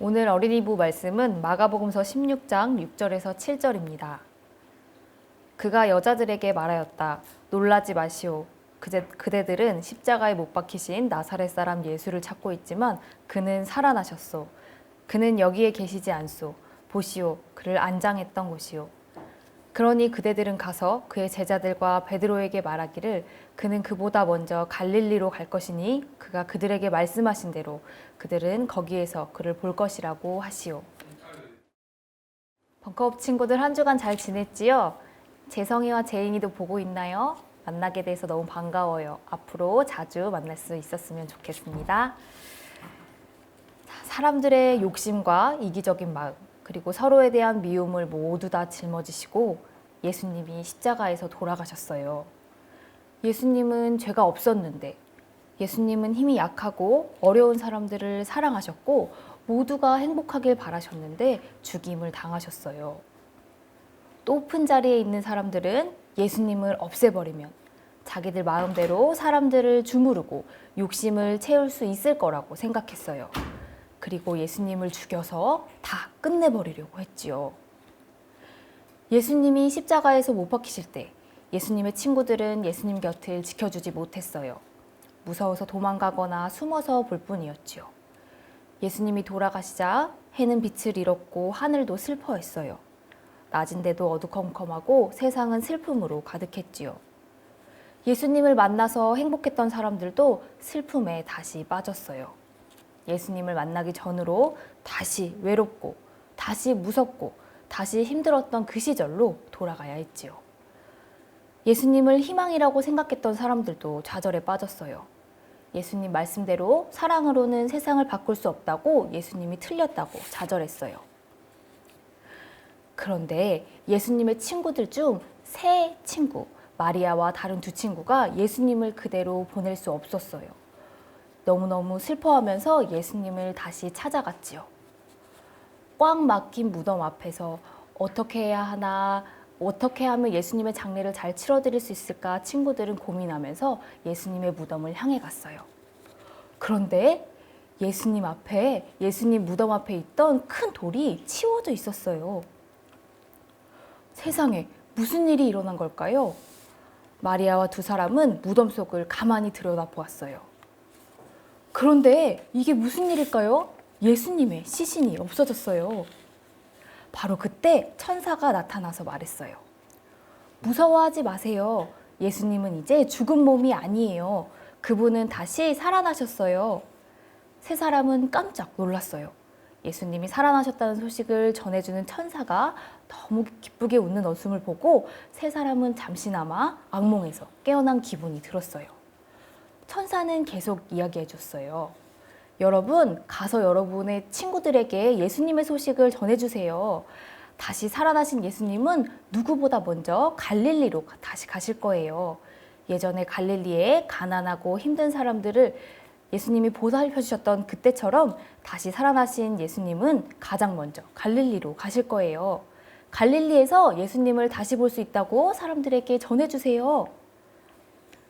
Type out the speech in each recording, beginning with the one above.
오늘 어린이부 말씀은 마가복음서 16장 6절에서 7절입니다. 그가 여자들에게 말하였다. 놀라지 마시오. 그제, 그대들은 십자가에 못 박히신 나사렛 사람 예수를 찾고 있지만 그는 살아나셨소. 그는 여기에 계시지 않소. 보시오. 그를 안장했던 곳이오. 그러니 그대들은 가서 그의 제자들과 베드로에게 말하기를 그는 그보다 먼저 갈릴리로 갈 것이니 그가 그들에게 말씀하신 대로 그들은 거기에서 그를 볼 것이라고 하시오. 벙커업 친구들 한 주간 잘 지냈지요? 재성이와 재인이도 보고 있나요? 만나게 돼서 너무 반가워요. 앞으로 자주 만날 수 있었으면 좋겠습니다. 자, 사람들의 욕심과 이기적인 마음, 그리고 서로에 대한 미움을 모두 다 짊어지시고 예수님이 십자가에서 돌아가셨어요. 예수님은 죄가 없었는데 예수님은 힘이 약하고 어려운 사람들을 사랑하셨고 모두가 행복하길 바라셨는데 죽임을 당하셨어요. 높은 자리에 있는 사람들은 예수님을 없애버리면 자기들 마음대로 사람들을 주무르고 욕심을 채울 수 있을 거라고 생각했어요. 그리고 예수님을 죽여서 다 끝내버리려고 했지요. 예수님이 십자가에서 못 박히실 때 예수님의 친구들은 예수님 곁을 지켜주지 못했어요. 무서워서 도망가거나 숨어서 볼 뿐이었지요. 예수님이 돌아가시자 해는 빛을 잃었고 하늘도 슬퍼했어요. 낮인데도 어두컴컴하고 세상은 슬픔으로 가득했지요. 예수님을 만나서 행복했던 사람들도 슬픔에 다시 빠졌어요. 예수님을 만나기 전으로 다시 외롭고 다시 무섭고 다시 힘들었던 그 시절로 돌아가야 했지요. 예수님을 희망이라고 생각했던 사람들도 좌절에 빠졌어요. 예수님 말씀대로 사랑으로는 세상을 바꿀 수 없다고 예수님이 틀렸다고 좌절했어요. 그런데 예수님의 친구들 중 세 친구, 마리아와 다른 두 친구가 예수님을 그대로 보낼 수 없었어요. 너무너무 슬퍼하면서 예수님을 다시 찾아갔지요. 꽉 막힌 무덤 앞에서 어떻게 해야 하나, 어떻게 하면 예수님의 장례를 잘 치러드릴 수 있을까 친구들은 고민하면서 예수님의 무덤을 향해 갔어요. 그런데 예수님 앞에, 예수님 무덤 앞에 있던 큰 돌이 치워져 있었어요. 세상에 무슨 일이 일어난 걸까요? 마리아와 두 사람은 무덤 속을 가만히 들여다보았어요. 그런데 이게 무슨 일일까요? 예수님의 시신이 없어졌어요. 바로 그때 천사가 나타나서 말했어요. 무서워하지 마세요. 예수님은 이제 죽은 몸이 아니에요. 그분은 다시 살아나셨어요. 세 사람은 깜짝 놀랐어요. 예수님이 살아나셨다는 소식을 전해주는 천사가 너무 기쁘게 웃는 웃음을 보고 세 사람은 잠시나마 악몽에서 깨어난 기분이 들었어요. 천사는 계속 이야기해 줬어요. 여러분, 가서 여러분의 친구들에게 예수님의 소식을 전해주세요. 다시 살아나신 예수님은 누구보다 먼저 갈릴리로 다시 가실 거예요. 예전에 갈릴리에 가난하고 힘든 사람들을 예수님이 보살펴 주셨던 그때처럼 다시 살아나신 예수님은 가장 먼저 갈릴리로 가실 거예요. 갈릴리에서 예수님을 다시 볼 수 있다고 사람들에게 전해주세요.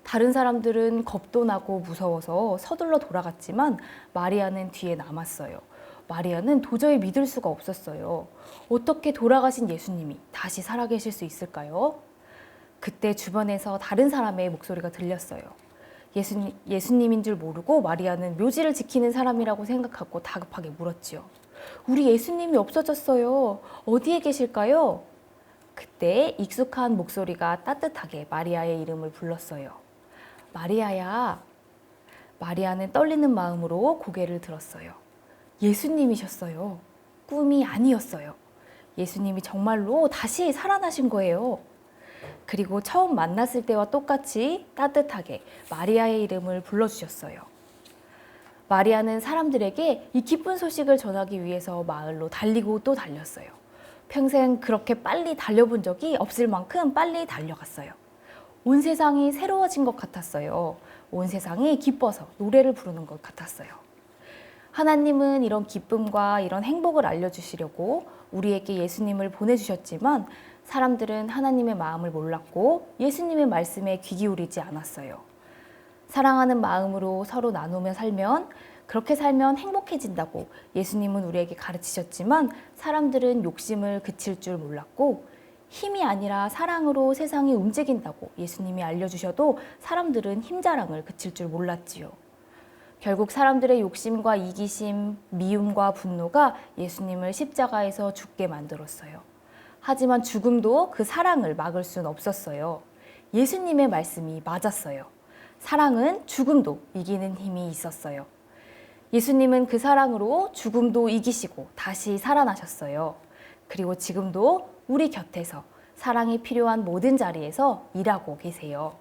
다른 사람들은 겁도 나고 무서워서 서둘러 돌아갔지만 마리아는 뒤에 남았어요. 마리아는 도저히 믿을 수가 없었어요. 어떻게 돌아가신 예수님이 다시 살아계실 수 있을까요? 그때 주변에서 다른 사람의 목소리가 들렸어요. 예수님, 예수님인 줄 모르고 마리아는 묘지를 지키는 사람이라고 생각하고 다급하게 물었지요. 우리 예수님이 없어졌어요. 어디에 계실까요? 그때 익숙한 목소리가 따뜻하게 마리아의 이름을 불렀어요. 마리아야. 마리아는 떨리는 마음으로 고개를 들었어요. 예수님이셨어요. 꿈이 아니었어요. 예수님이 정말로 다시 살아나신 거예요. 그리고 처음 만났을 때와 똑같이 따뜻하게 마리아의 이름을 불러주셨어요. 마리아는 사람들에게 이 기쁜 소식을 전하기 위해서 마을로 달리고 또 달렸어요. 평생 그렇게 빨리 달려본 적이 없을 만큼 빨리 달려갔어요. 온 세상이 새로워진 것 같았어요. 온 세상이 기뻐서 노래를 부르는 것 같았어요. 하나님은 이런 기쁨과 이런 행복을 알려주시려고 우리에게 예수님을 보내주셨지만 사람들은 하나님의 마음을 몰랐고 예수님의 말씀에 귀 기울이지 않았어요. 사랑하는 마음으로 서로 나누며 살면 그렇게 살면 행복해진다고 예수님은 우리에게 가르치셨지만 사람들은 욕심을 그칠 줄 몰랐고 힘이 아니라 사랑으로 세상이 움직인다고 예수님이 알려주셔도 사람들은 힘 자랑을 그칠 줄 몰랐지요. 결국 사람들의 욕심과 이기심, 미움과 분노가 예수님을 십자가에서 죽게 만들었어요. 하지만 죽음도 그 사랑을 막을 순 없었어요. 예수님의 말씀이 맞았어요. 사랑은 죽음도 이기는 힘이 있었어요. 예수님은 그 사랑으로 죽음도 이기시고 다시 살아나셨어요. 그리고 지금도 우리 곁에서 사랑이 필요한 모든 자리에서 일하고 계세요.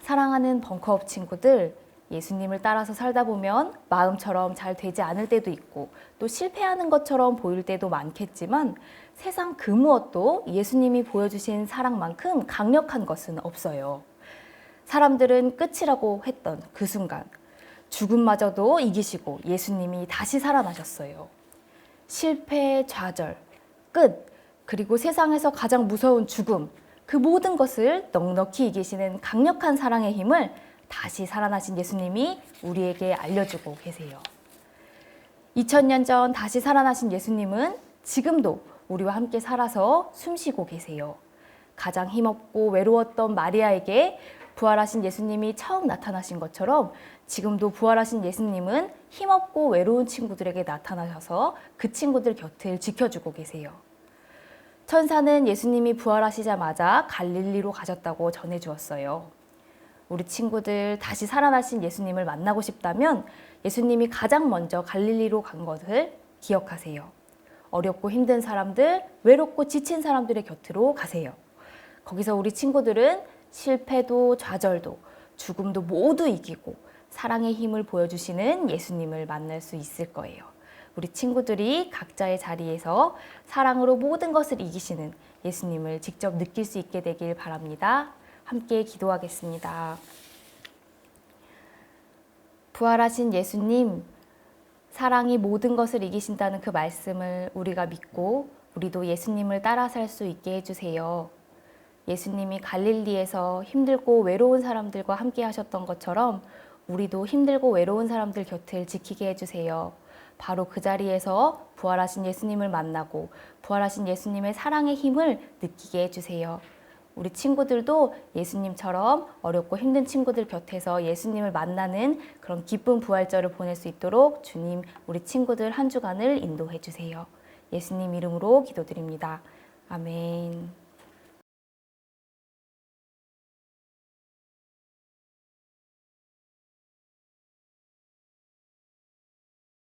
사랑하는 벙커업 친구들, 예수님을 따라서 살다 보면 마음처럼 잘 되지 않을 때도 있고 또 실패하는 것처럼 보일 때도 많겠지만 세상 그 무엇도 예수님이 보여주신 사랑만큼 강력한 것은 없어요. 사람들은 끝이라고 했던 그 순간 죽음마저도 이기시고 예수님이 다시 살아나셨어요. 실패, 좌절, 끝, 그리고 세상에서 가장 무서운 죽음, 그 모든 것을 넉넉히 이기시는 강력한 사랑의 힘을 다시 살아나신 예수님이 우리에게 알려주고 계세요. 2000년 전 다시 살아나신 예수님은 지금도 우리와 함께 살아서 숨쉬고 계세요. 가장 힘없고 외로웠던 마리아에게 부활하신 예수님이 처음 나타나신 것처럼 지금도 부활하신 예수님은 힘없고 외로운 친구들에게 나타나셔서 그 친구들 곁을 지켜주고 계세요. 천사는 예수님이 부활하시자마자 갈릴리로 가셨다고 전해주었어요. 우리 친구들 다시 살아나신 예수님을 만나고 싶다면 예수님이 가장 먼저 갈릴리로 간 것을 기억하세요. 어렵고 힘든 사람들, 외롭고 지친 사람들의 곁으로 가세요. 거기서 우리 친구들은 실패도 좌절도 죽음도 모두 이기고 사랑의 힘을 보여주시는 예수님을 만날 수 있을 거예요. 우리 친구들이 각자의 자리에서 사랑으로 모든 것을 이기시는 예수님을 직접 느낄 수 있게 되길 바랍니다. 함께 기도하겠습니다. 부활하신 예수님, 사랑이 모든 것을 이기신다는 그 말씀을 우리가 믿고 우리도 예수님을 따라 살 수 있게 해주세요. 예수님이 갈릴리에서 힘들고 외로운 사람들과 함께 하셨던 것처럼 우리도 힘들고 외로운 사람들 곁을 지키게 해주세요. 바로 그 자리에서 부활하신 예수님을 만나고 부활하신 예수님의 사랑의 힘을 느끼게 해주세요. 우리 친구들도 예수님처럼 어렵고 힘든 친구들 곁에서 예수님을 만나는 그런 기쁜 부활절을 보낼 수 있도록 주님 우리 친구들 한 주간을 인도해 주세요. 예수님 이름으로 기도드립니다. 아멘.